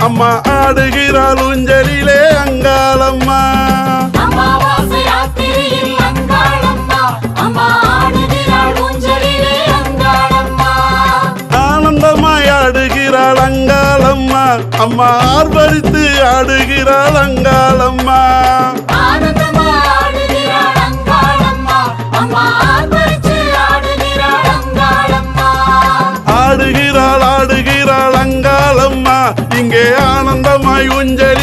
அம்மா ஆடுகிறாள் ஊஞ்சலிலே அங்காளம்மா. ஆனந்தமாய் ஆடுகிறாள் அங்காளம்மா. அம்மா ஆர்ப்பரித்து ஆடுகிறாள் அங்காளம்மா. ஆனந்தமாய் ஊஞ்சலிலே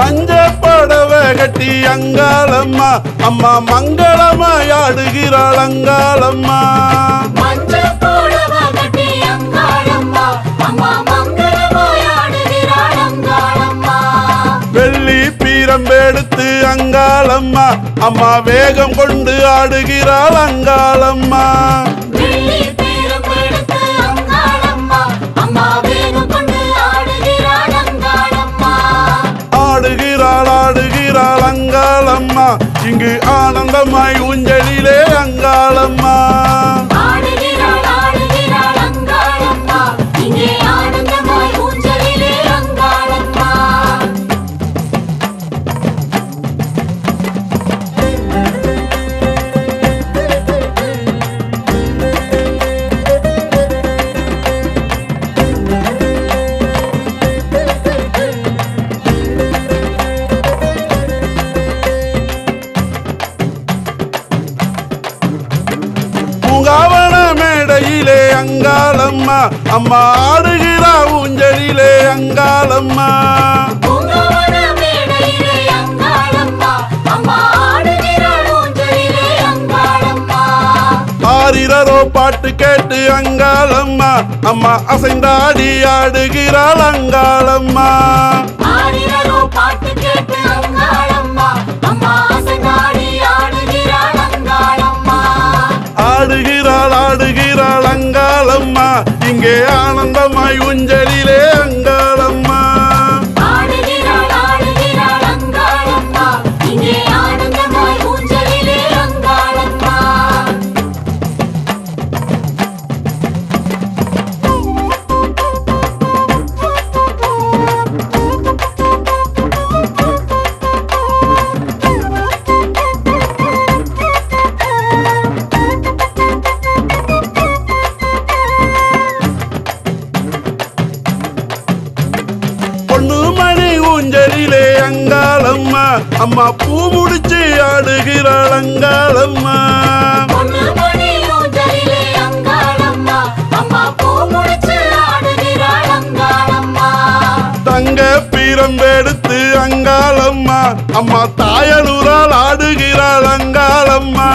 மஞ்ச படவை கட்டி அங்காளம்மா. அம்மா மங்களமாய் ஆடுகிறாள் அங்காளம்மா. வெள்ளி பீரம்பெடுத்து அங்காளம்மா. அம்மா வேகம் கொண்டு ஆடுகிறாள் அங்காளம்மா. இங்கு ஆனந்தமாய் ஊஞ்சலிலே அங்காளம்மா. அம்மா ஆடுகிறா ஊஞ்சலிலே அங்காளம்மா. ஆரிரரோ பாட்டு கேட்டு அங்காளம்மா. அம்மா அசைந்தாடி ஆடுகிறாள் அங்காளம்மா. ஆடுகிறாள் ஆடுகிறாள் அங்காளம்மா. இங்கே ஆனந்தமாய் உஞ்ச எடுத்து அங்காளம்மா. அம்மா தாயனூரால் ஆடுகிறாள் அங்காளம்மா.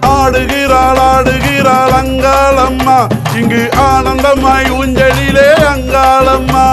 ஆடுகிறாள் ஆடுகிறாள் அங்காளம்மா. இங்கு ஆனந்தமாய் ஊஞ்சலிலே அங்காளம்மா.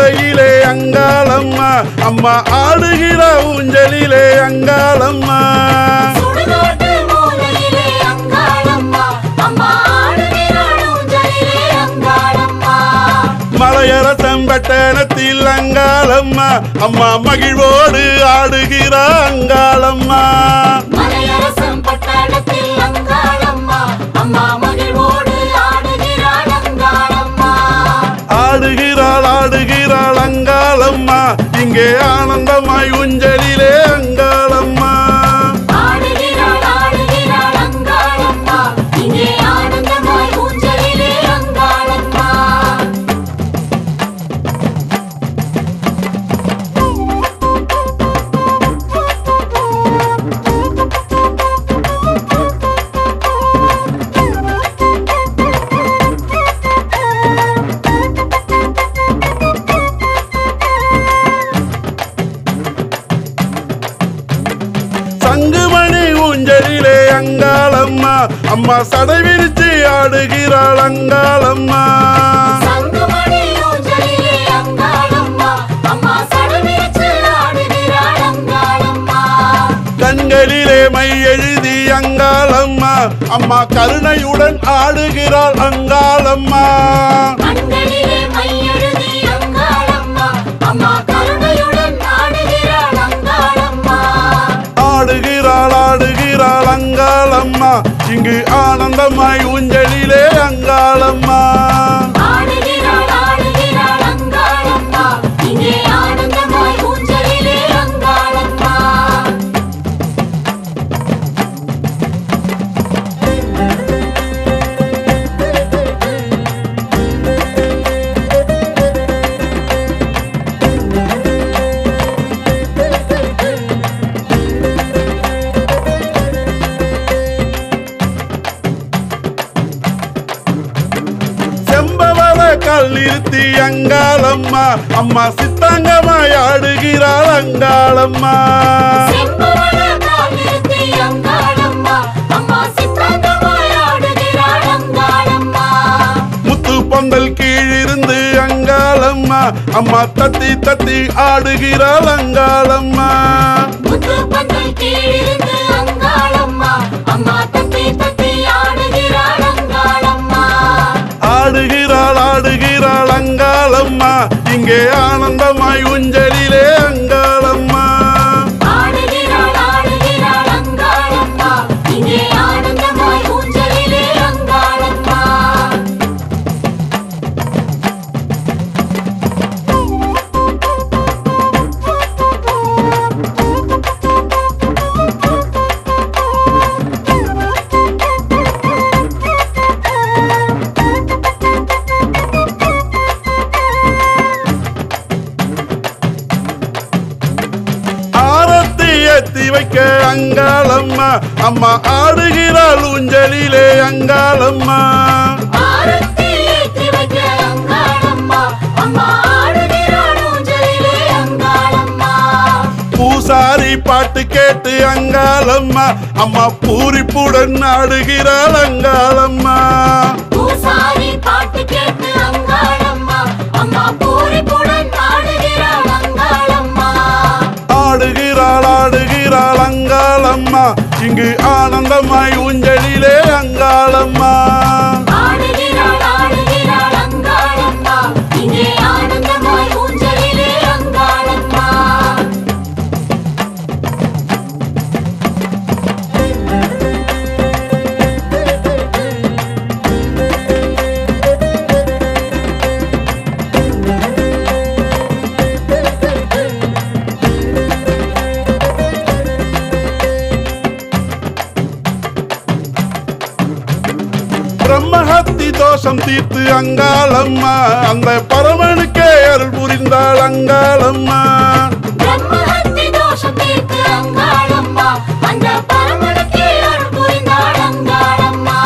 மூளையிலே அங்காளம்மா. அம்மா ஆடுகிற ஊஞ்சலிலே அங்காளம்மா. பட்டணத்தில் அங்காளம்மா. அம்மா மகிழ்வோடு ஆடுகிறா அங்காளம்மா. அம்மா மகிழ்வோடு ஆடுகிறாள் அங்காளம்மா. இங்கே ஆனந்தமாய் உஞ்சலிலே அங்காளம்மா. அம்மா சடை விரிச்சு ஆடுகிறாள் அங்காளம்மா. கண்களிலே மை எழுதி அங்காளம்மா. அம்மா கருணையுடன் ஆடுகிறாள் அங்காளம்மா. ஆடுகிறாள் ஆடுகிறாள் அங்காளம்மா. இங்கு ஆனந்தமாய் ஊஞ்சலிலே அங்காளம்மா. அம்மா சித்தாங்கமாய் ஆடுகிறாள் அங்காளம்மா. முத்து பொங்கல் கீழிருந்து அங்காளம்மா. அம்மா தத்தி தத்தி ஆடுகிறாள் அங்காளம்மா. முத்து பொங்கல் கீழிருந்து அங்காளம்மா இங்கே ஆனந்தமாய் உஞ்சலிலே அங்க அம்மா ஆடுகிறாள் ஊஞ்சலிலே அங்காளம்மா. பூசாரி பாட்டு கேட்டு அங்காளம்மா. அம்மா பூரிப்புடன் ஆடுகிறாள் அங்காளம்மா. பூசாரி பாட்டு கேட்டு இங்கு ஆனந்தமாய் ஊஞ்சலிலே அங்காளம்மா. தோஷம் தீர்த்து அங்காளம்மா. அந்த பரமனுக்கே அருள் புரிந்தாள் அங்காளம்மா.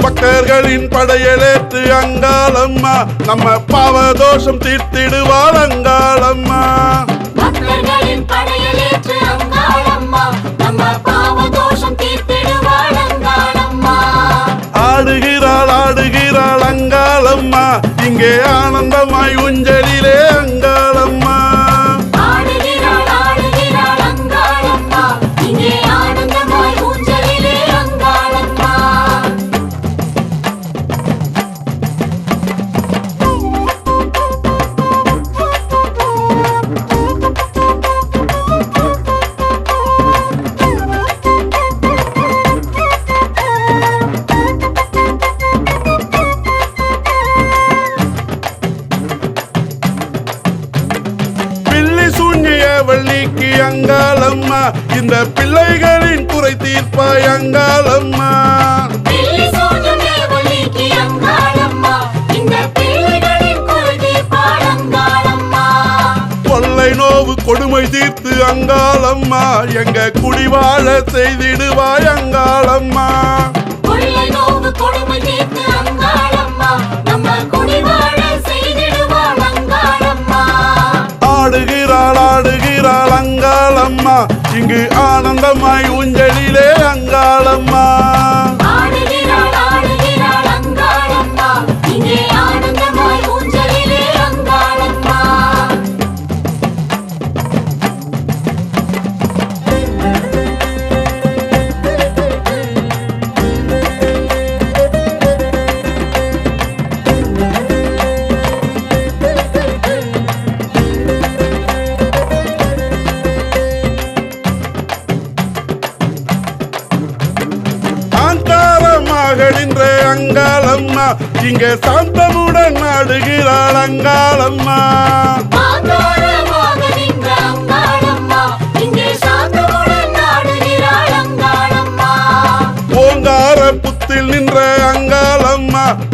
பக்தர்களின் படையலேற்று அங்காளம்மா. நம்ம பாவதோஷம் தீர்த்திடுவாள் அங்காளம்மா. பக்தர்களின் படையலேற்று அங்காளம்மா. நம்ம இங்கே ஆனந்தமாய் ஊஞ்சலிலே இங்கு ஆனந்தமாய் ஊஞ்சலிலே அங்காளம்மா.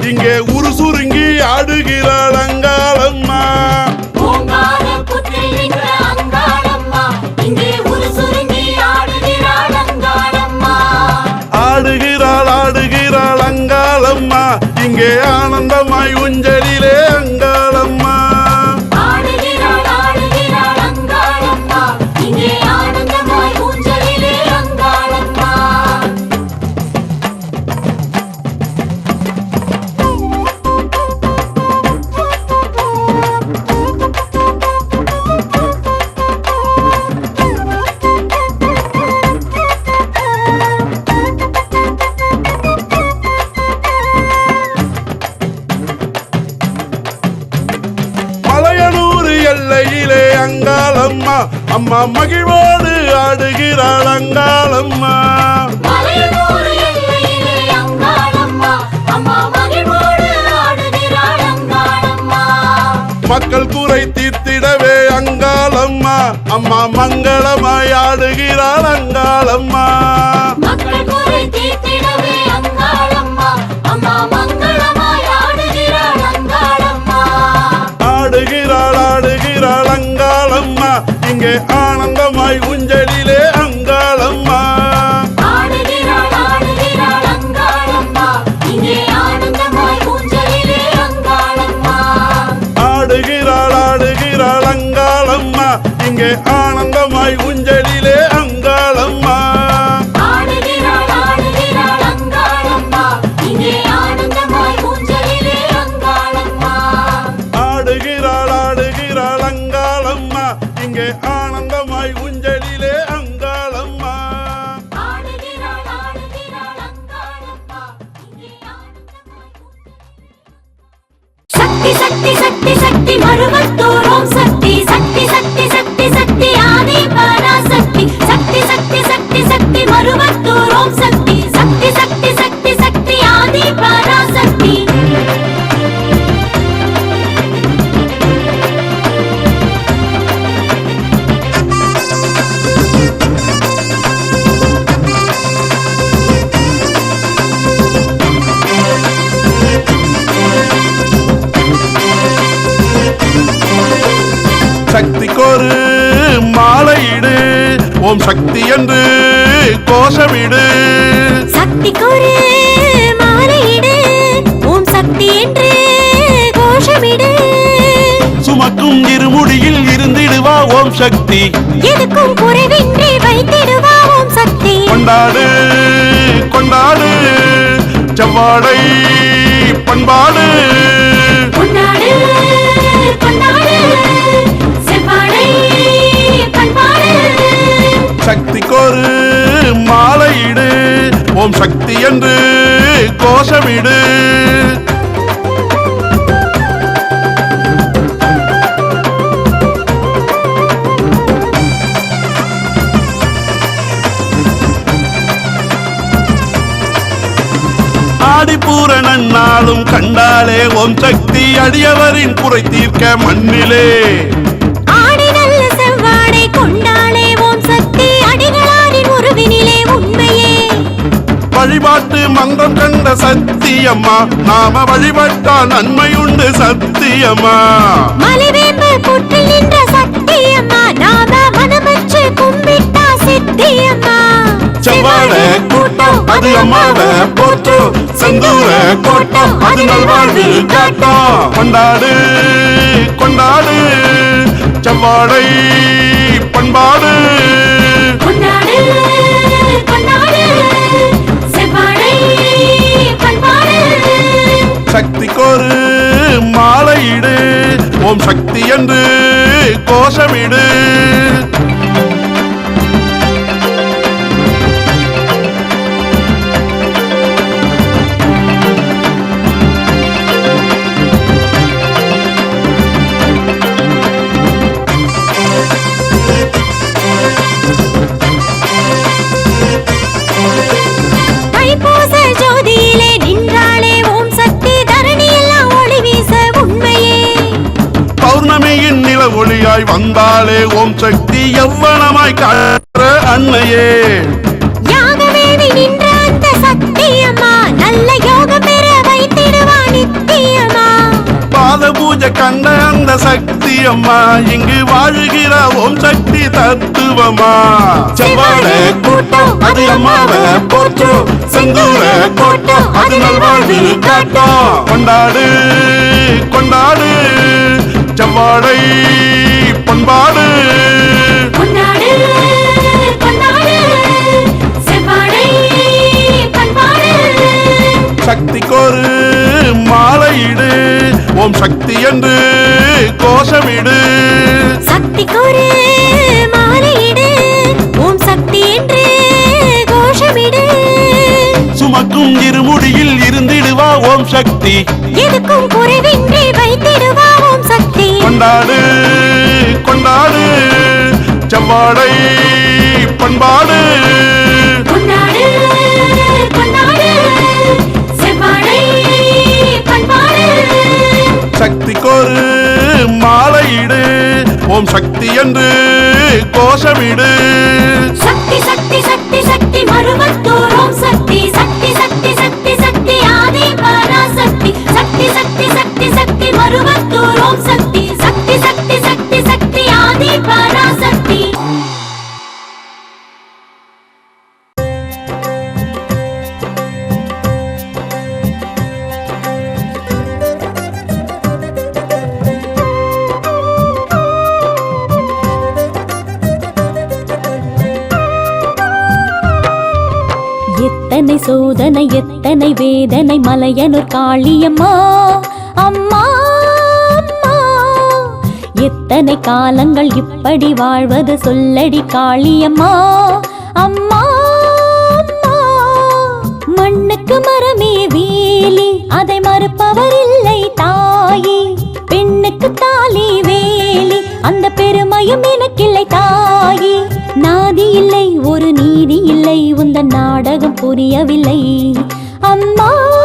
இங்கே உரு சுருங்கி ஆடுகிறாள் அங்காளம்மா. அம்மா மகிழ்வோடு ஆடுகிறாள் அங்காளம்மா. மக்கள் குறை தீர்த்திடவே அங்காளம்மா. அம்மா மங்களமாய் ஆடுகிறாள் அங்காளம்மா. மக்கள் குறை தீர்த்திட அங்கே ஆனந்தமாய் உஞ்சை ஓம் சக்தி என்று கோஷமிடு. சக்தி கோரு மாலையிடு. ஓம் சக்தி என்று கோஷமிடு. சுமக்கும் இருமுடியில் இருந்திடுவா ஓம் சக்தி. எதுக்கும் குறைவின்றி வைத்திடுவா ஓம் சக்தி. கொண்டாடு கொண்டாடு. செவ்வாடை பண்பாடு. ஒரு மாலையிடு. ஓம் சக்தி என்று கோஷமிடு. ஆடிப்பூர நன்னாளும் கண்டாலே ஓம் சக்தி அடியவரின் குறை தீர்க்க மண்ணிலே. வழிபாட்டு மன்றம் கண்ட சத்தியம்மா. நாம வழிபட்டா மனமற்று கும்பிட்டா சித்தியம்மா. செவ்வாழ கூட்டம் அது அம்மாவ போற்றும். செந்தூர கோட்டம் அது நல்வாழ்வு காட்டும். கொண்டாடு கொண்டாடு. செவ்வாழை பண்பாடு. ஓம் சக்தி என்று கோஷமிடு. ஒளியாய் வந்தாலே ஓம் சக்தி எவ்வளமாய் காற்ற அன்னையே. கண்ட அந்த சக்தி அம்மா இங்கு வாழுகிற ஓம் சக்தி தத்துவமா செவ்வாழ கூட்டம் அது அம்மாவ போற்றும். செந்தூர கோட்டம் அது நல்வாழ்வு காட்டும். கொண்டாடு கொண்டாடு. செவ்வாழை பண்பாடு. சக்திக்கொரு மாலையிடு ஓம் சக்தி என்று கோஷமிடு. சக்திக்கொரு மாலையிடு ஓம் சக்தி என்று கோஷமிடு. சுமக்கும் இருமுடியில் இருந்திடுவா ஓம் சக்தி. எதுக்கும் குறைவின்றி வைத்திடுவா சக்தி என்று கோஷமிடு. சக்தி சக்தி சக்தி சக்தி மருவத்தூர் எத்தனை சோதனை எத்தனை வேதனை மலையனூர் காளியம்மா அம்மா எத்தனை காலங்கள் இப்படி வாழ்வது சொல்லடி காளியம்மா அம்மா அம்மா. மண்ணுக்கு மரமே வேலி அதை மறுப்பவர் இல்லை தாயே. பெண்ணுக்கு தாலி வேலி அந்த பெருமையும் எனக்கில்லை தாயே. நாதி இல்லை ஒரு நீதி இல்லை உந்த நாடகம் புரியவில்லை. அம்மா அம்மா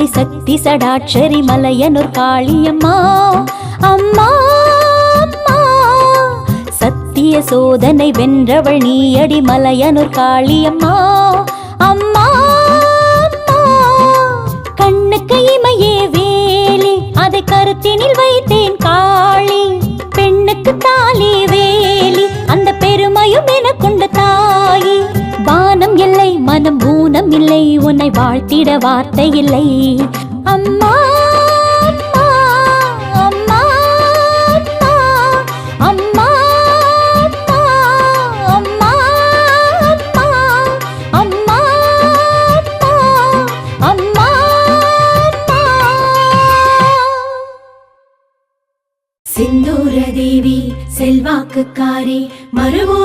ஆதி சக்தி சடாட்சரி மலையனூர் காளியம்மா. அம்மா அம்மா சத்திய சோதனை வென்றவள் நீயடி மலையனூர் காளியம்மா. அம்மா அம்மா கண்ணுக்கு இமையே வேலி அதை கருத்தினில் வைத்தேன் காட்டிட வார்த்தை இல்லை அம்மா செல்வாக்குக்காரி மறுவோ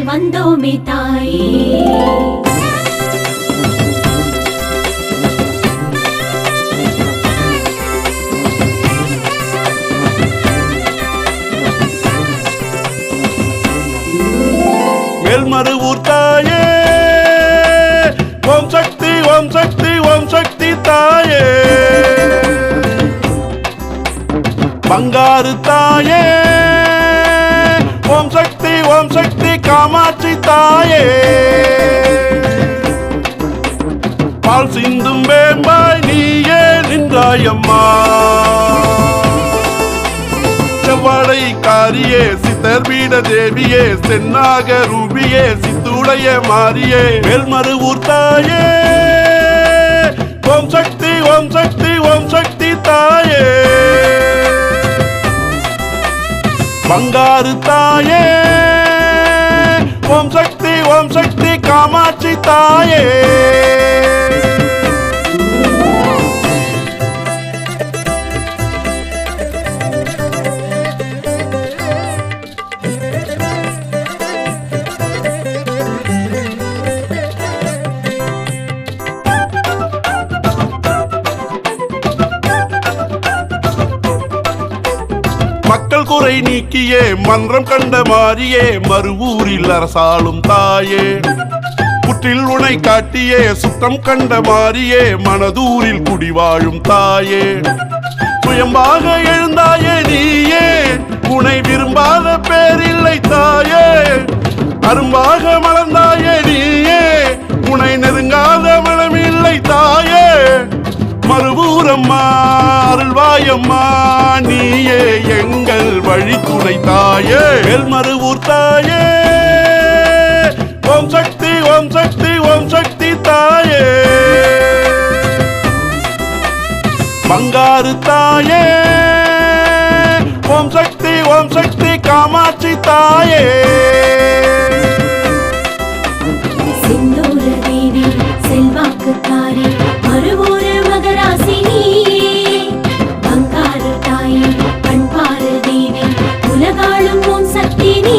வாசல் வந்தோமே தாயே. மேல்மருவூர் தாயே. ஓம் சக்தி ஓம் சக்தி ஓம் சக்தி தாயே. பங்காறு தாயே. காமாட்சி தாயே. பால் சிந்தும் வேம்பாய் நீயே நின்றாயம்மா. செவ்வாழை காரியே சித்தர் பீட தேவியே சென்னாக ரூபியே சித்துடைய மாரியே மேல்மருவூர் தாயே. ஓம் சக்தி ஓம் சக்தி ஓம் சக்தி தாயே. பங்காறு தாயே. தாயே. மக்கள் குறை நீக்கியே மன்றம் கண்ட மாறியே மறுவூரில் அரசாளும் தாயே. புற்றில் உனை காட்டியே சுத்தம் கண்ட மாறியே மனதூரில் குடிவாழும் தாயே. சுயம்பாக எழுந்தாயே நீயே உனை விரும்பாத பேரில்லை தாயே. அரும்பாக மலர்ந்தாயே நீயே உனை நெருங்காத மனமில்லை தாயே. மறுபூரம்மா அருள்வாயம்மா நீயே எங்கள் வழித்துணை தாயே. மறுவூர் தாயே. பங்காறு தாயே. ஓம் சக்தி ஓம் சக்தி காமாட்சி தாயே. செல்வாக்குக்காரி மறுவூர மகராசினியே பண்பாரு தேவி உலகாளும் சக்தி நீ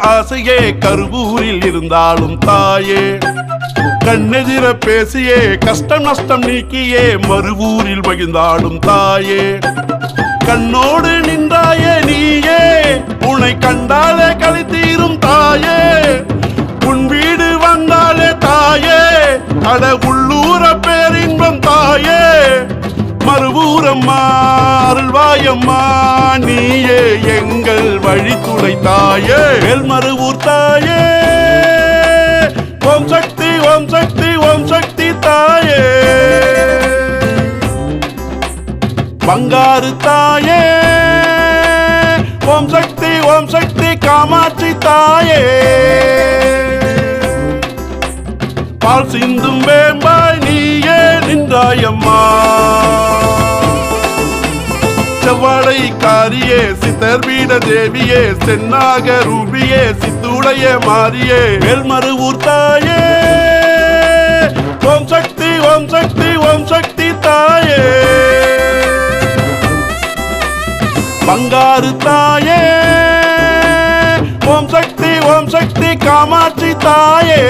ஆசையே கருவூரில் இருந்தாலும் தாயே. கண்ணெதிர பேசியே கஷ்டம் நஷ்டம் நீக்கியே மறுவூரில் மகிழ்ந்தாடும் தாயே. கண்ணோடு நின்றாயே நீயே உன்னை கண்டாலே களி தீரும் தாயே. உன் வீடு வந்தாலே தாயே அட உள்ளூர பேரின்பம் தாயே. மறுபூரம்மா அருள்வாயம்மா நீயே எங்கள் வழி வழித்துணை தாயே மேல்மருவூர் தாயே. ஓம் சக்தி ஓம் சக்தி ஓம் சக்தி தாயே. பங்காறு தாயே. ஓம் சக்தி ஓம் சக்தி காமாட்சி தாயே. பால் சிந்தும் வேம்பாய் நின்றாயம்மா. செவ்வாடை காரியே சித்தர் பீட தேவியே சென்னாக ரூபியே சித்துடைய மாரியே. மேல்மருவூர் தாயே. ஓம் சக்தி ஓம் சக்தி ஓம் சக்தி தாயே. பங்காறு தாயே. ஓம் சக்தி ஓம் சக்தி காமாட்சி தாயே.